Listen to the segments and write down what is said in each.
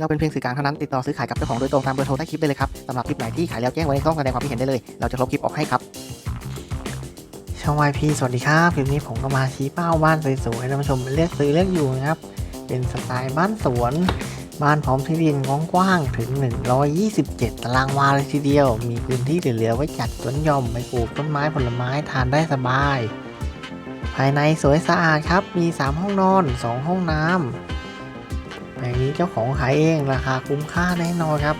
เราเป็นเพียงสื่อกลางเท่านั้นติดต่อซื้อขายกับเจ้าของโดยตรงตามเบอร์โทรใต้คลิปได้เลยครับสำหรับคลิปไหนที่ขายแล้วแจ้งไว้ในช่องแสดงความคิดเห็นได้เลย เราจะลบคลิปออกให้ครับ ช่องวายพีสวัสดีครับคลิปนี้ผมก็มาชี้เป้าบ้านสวยๆให้ท่านผู้ชมเลือกซื้อเลือกอยู่นะครับเป็นสไตล์บ้านสวนบ้านพร้อมที่ดินกว้างๆถึง 127 ตารางวาเลยทีเดียว มีพื้นที่เหลือๆไว้จัดสวนหย่อมไปปลูกต้นไม้ผลไม้ทานได้สบาย ภายในสวยสะอาดครับ มี 3 ห้องนอน 2 ห้องน้ำ แปลงนี้เจ้าของขายเองราคาคุ้มค่าแน่นอนครับ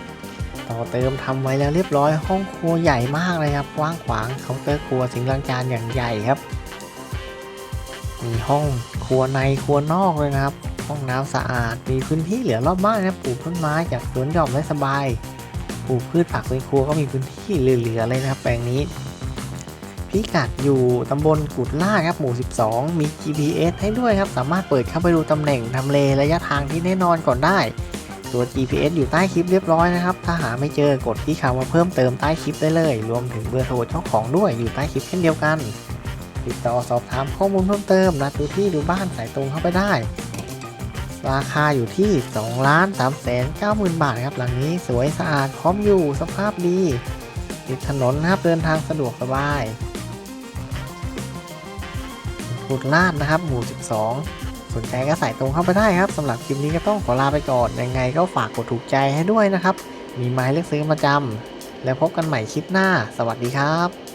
ต่อเติมทำไว้แล้วเรียบร้อยห้องครัวใหญ่มากเลยครับกว้างขวางเคาน์เตอร์ครัวสิงล้างจานอย่างใหญ่ครับ มีห้องครัวในครัวนอกเลยนะครับ ห้องน้ำสะอาดมีพื้นที่เหลือรอบบ้านนะครับปลูกต้นไม้จากสวนหย่อมได้สบายปลูกพืชผักในครัวก็มีพื้นที่เหลือๆเลยนะครับ แปลงนี้ พิกัดอยู่ตำบลกุดล่าครับหมู่ 12 มี GPS ให้ด้วยครับ สามารถเปิดเข้าไปดูตำแหน่งทำเลระยะทางที่แน่นอนก่อนได้ ตัว GPS อยู่ใต้คลิปเรียบร้อยนะครับ ถ้าหาไม่เจอกดที่คำว่าเพิ่มเติมใต้คลิปได้เลย รวมถึงเบอร์โทรเจ้าของด้วยอยู่ใต้คลิปเช่นเดียวกัน ติดต่อสอบถามข้อมูลเพิ่มเติมนัดดูที่ดูบ้านสายตรงเข้าไปได้ราคาอยู่ที่2ล้าน3แสน9หมื่นบาทครับ หลังนี้สวยสะอาดพร้อมอยู่สภาพดีติดถนนครับเดินทางสะดวกสบาย กุดลาดนะครับ หมู่ 12 สนใจก็ใส่ตรงเข้าไปได้ครับสำหรับคลิปนี้ก็ต้องขอลาไปก่อน ยังไงก็ฝากกดถูกใจให้ด้วยนะครับ มีไม้เลือกซื้อประจำแล้วพบกันใหม่คลิปหน้า สวัสดีครับ